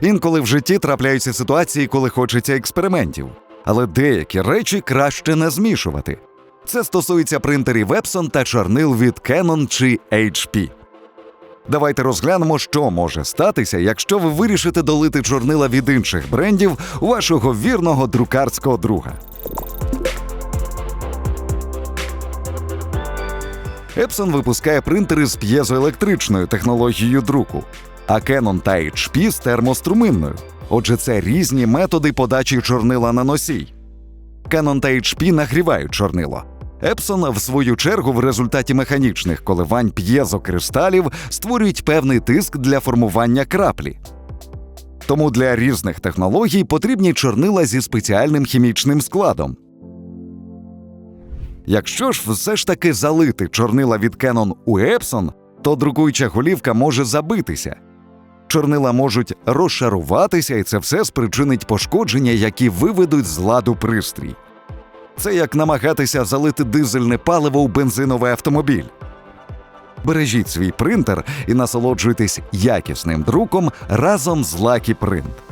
Інколи в житті трапляються ситуації, коли хочеться експериментів, але деякі речі краще не змішувати. Це стосується принтерів Epson та чорнил від Canon чи HP. Давайте розглянемо, що може статися, якщо ви вирішите долити чорнила від інших брендів вашого вірного друкарського друга. Epson випускає принтери з п'єзоелектричною технологією друку, а Canon та HP з термоструминною. Отже, це різні методи подачі чорнила на носій. Canon та HP нагрівають чорнило. Epson, в свою чергу, в результаті механічних коливань п'єзокристалів створюють певний тиск для формування краплі. Тому для різних технологій потрібні чорнила зі спеціальним хімічним складом. Якщо ж все ж таки залити чорнила від Canon у Epson, то друкуюча голівка може забитися. Чорнила можуть розшаруватися, і це все спричинить пошкодження, які виведуть з ладу пристрій. Це як намагатися залити дизельне паливо у бензиновий автомобіль. Бережіть свій принтер і насолоджуйтесь якісним друком разом з Lucky Print.